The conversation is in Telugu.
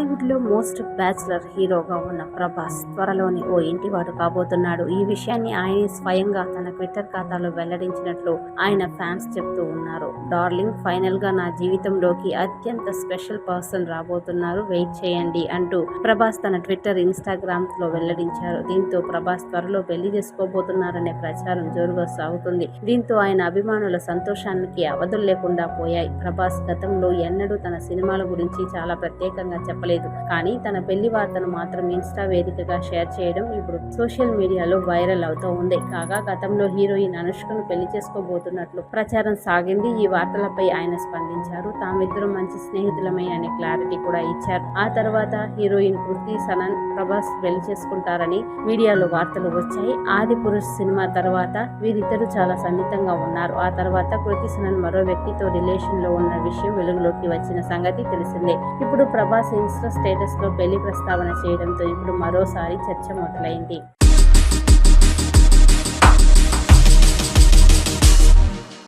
తమిళ్ళో మోస్ట్ బ్యాచులర్ హీరోగా ఉన్న ప్రభాస్ త్వరలోని ఓ ఇంటివాడు కాబోతున్నాడు. ఈ విషయాన్ని ఆయన స్వయంగా తన ట్విట్టర్ ఖాతాలో వెల్లడించినట్లు ఆయన ఫ్యాన్స్ చెప్తూ ఉన్నారు. డార్లింగ్ ఫైనల్గా నా జీవితంలోకి అత్యంత స్పెషల్ పర్సన్ రాబోతున్నారు. వెయిట్ చేయండి అంటూ ప్రభాస్ తన ట్విట్టర్ ఇన్స్టాగ్రామ్లో వెల్లడించారు. దీంతో ప్రభాస్ త్వరలో పెళ్ళి చేసుకోబోతున్నారనే ప్రచారం జోరుగా సాగుతుంది. దీంతో ఆయన అభిమానుల సంతోషానికి అవధులు లేకుండా పోయాయి. ప్రభాస్ గతంలో ఎన్నడూ తన సినిమాల గురించి చాలా ప్రత్యేకంగా చెప్పలేదు కానీ తన పెళ్ళి వార్తను మాత్రం ఇన్స్టా వేదికగా షేర్ చేయడం ఇప్పుడు సోషల్ మీడియాలో వైరల్ అవుతూ ఉంది. కాగా గతంలో హీరోయిన్ అనుష్కను పెళ్ళి చేసుకోబోతున్నట్లు ప్రచారం సాగింది. ఈ వార్తలపై ఆయన స్పందించారు. తామిద్దరూ మంచి స్నేహితులమే అనే క్లారిటీ కూడా ఇచ్చారు. ఆ తర్వాత హీరోయిన్ కృతి సనన్ ప్రభాస్ పెళ్ళి చేసుకుంటారని మీడియాలో వార్తలు వచ్చాయి. ఆది పురుష్ సినిమా తర్వాత వీరిద్దరూ చాలా సన్నిహితంగా ఉన్నారు. ఆ తర్వాత కృతి సనన్ మరో వ్యక్తితో రిలేషన్లో ఉన్న విషయం వెలుగులోకి వచ్చిన సంగతి తెలిసిందే. ఇప్పుడు ప్రభాస్ ఇన్స్టా స్టేటస్లో పెళ్ళి ప్రస్తావన చేయడంతో ఇప్పుడు మరోసారి చర్చ మొదలైంది.